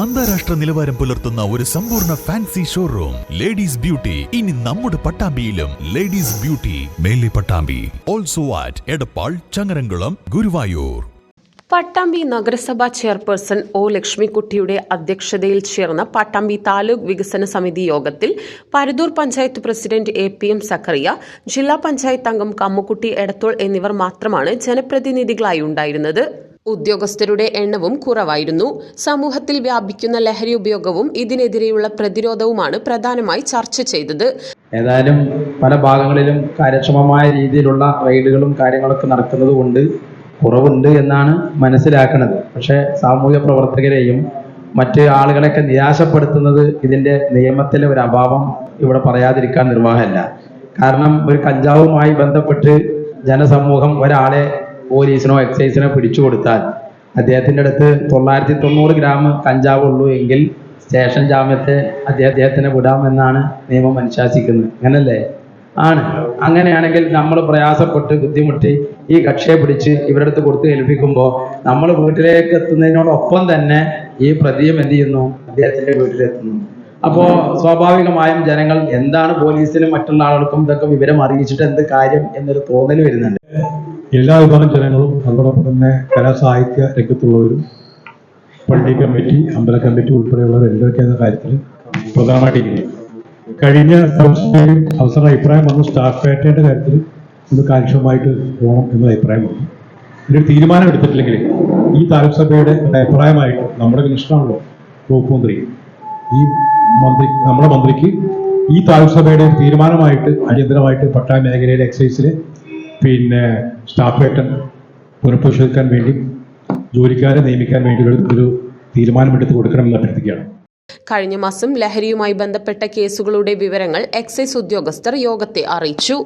അന്താരാഷ്ട്ര നിലവാരം പുലർത്തുന്ന ഒരു സമ്പൂർണ ഫാൻസി ഷോറൂം ലേഡീസ് ബ്യൂട്ടി ഇനി നമ്മുടെ പട്ടാമ്പിയിലും ladies beauty Mele Pattambi. Also at Edappal Changaramkulam Guruvayur. Pattambi നഗരസഭാ ചെയർപേഴ്സൺ ഒ ലക്ഷ്മിക്കുട്ടിയുടെ അധ്യക്ഷതയിൽ ചേർന്ന പട്ടാമ്പി താലൂക്ക് വികസന സമിതി യോഗത്തിൽ Parathur panchayat president A P M Zakariya ജില്ലാ പഞ്ചായത്ത് അംഗം കമ്മുക്കുട്ടി എടത്തോൾ എന്നിവർ മാത്രമാണ് ജനപ്രതിനിധികളായി ഉണ്ടായിരുന്നത്. ഉദ്യോഗസ്ഥരുടെ എണ്ണവും കുറവായിരുന്നു. സമൂഹത്തിൽ വ്യാപിക്കുന്ന ലഹരി ഉപയോഗവും ഇതിനെതിരെയുള്ള പ്രതിരോധവുമാണ് പ്രധാനമായി ചർച്ച ചെയ്തത്. ഏതായാലും പല ഭാഗങ്ങളിലും കാര്യക്ഷമമായ രീതിയിലുള്ള റെയ്ഡുകളും കാര്യങ്ങളൊക്കെ നടക്കുന്നത് കൊണ്ട് കുറവുണ്ട് എന്നാണ് മനസ്സിലാക്കുന്നത്. പക്ഷേ സാമൂഹ്യ പ്രവർത്തകരെയും മറ്റ് ആളുകളെയൊക്കെ നിരാശപ്പെടുത്തുന്നത് ഇതിന്റെ നിയമത്തിലെ ഒരു അഭാവം ഇവിടെ പറയാതിരിക്കാൻ നിർവാഹമല്ല. കാരണം ഒരു കഞ്ചാവുമായി ബന്ധപ്പെട്ട് ജനസമൂഹം ഒരാളെ പോലീസിനോ എക്സൈസിനോ പിടിച്ചു കൊടുത്താൽ അദ്ദേഹത്തിന്റെ അടുത്ത് തൊള്ളായിരത്തി തൊണ്ണൂറ് ഗ്രാം കഞ്ചാവ് ഉള്ളൂ എങ്കിൽ സ്റ്റേഷൻ ജാമ്യത്തെ അദ്ദേഹത്തിന് വിടാമെന്നാണ് നിയമം അനുശാസിക്കുന്നത്. അങ്ങനല്ലേ? ആണ്. അങ്ങനെയാണെങ്കിൽ നമ്മൾ പ്രയാസപ്പെട്ട് ബുദ്ധിമുട്ടി ഈ കക്ഷിയെ പിടിച്ച് ഇവരുടെ അടുത്ത് കൊടുത്ത് ഏൽപ്പിക്കുമ്പോൾ നമ്മൾ വീട്ടിലേക്ക് എത്തുന്നതിനോടൊപ്പം തന്നെ ഈ പ്രതിയും എന്ത് ചെയ്യുന്നു? അദ്ദേഹത്തിന്റെ വീട്ടിലെത്തുന്നു. അപ്പോൾ സ്വാഭാവികമായും ജനങ്ങൾ എന്താണ് പോലീസിനും മറ്റുള്ള ആളുകൾക്കും ഇതൊക്കെ വിവരം അറിയിച്ചിട്ട് എന്ത് കാര്യം എന്നൊരു തോന്നൽ വരുന്നുണ്ട്. എല്ലാ വിഭാഗം ജനങ്ങളും അതോടൊപ്പം തന്നെ കലാസാഹിത്യ രംഗത്തുള്ളവരും പള്ളി കമ്മിറ്റി അമ്പല കമ്മിറ്റി ഉൾപ്പെടെയുള്ളവർ എന്തൊക്കെ എന്ന കാര്യത്തിൽ പ്രധാനമായിട്ടിരിക്കുന്നു കഴിഞ്ഞ ദിവസത്തെയും അവസരം അഭിപ്രായം വന്നു. സ്റ്റാഫ് പേറ്റയുടെ കാര്യത്തിൽ ഇത് കാര്യക്ഷമമായിട്ട് പോകണം എന്ന അഭിപ്രായം വന്നു. ഇതിനൊരു തീരുമാനം എടുത്തിട്ടില്ലെങ്കിൽ ഈ താലൂക്ക് അഭിപ്രായമായിട്ട് നമ്മുടെ മിനിസ്റ്ററാണല്ലോ വകുപ്പ് മന്ത്രി. ഈ മന്ത്രി നമ്മുടെ മന്ത്രിക്ക് ഈ താലൂക്ക് തീരുമാനമായിട്ട് അടിയന്തരമായിട്ട് പട്ടാ മേഖലയിലെ എക്സൈസിലെ പിന്നെ സ്റ്റാഫ് ഏറ്റം പുനഃപരിശോധിക്കാൻ വേണ്ടി ജോലിക്കാരെ നിയമിക്കാൻ വേണ്ടി ഒരു തീരുമാനമെടുത്ത് കൊടുക്കണമെന്ന് അഭ്യർത്ഥിക്കുകയാണ്. കഴിഞ്ഞ മാസം ലഹരിയുമായി ബന്ധപ്പെട്ട കേസുകളുടെ വിവരങ്ങൾ എക്സൈസ് ഉദ്യോഗസ്ഥർ യോഗത്തെ അറിയിച്ചു.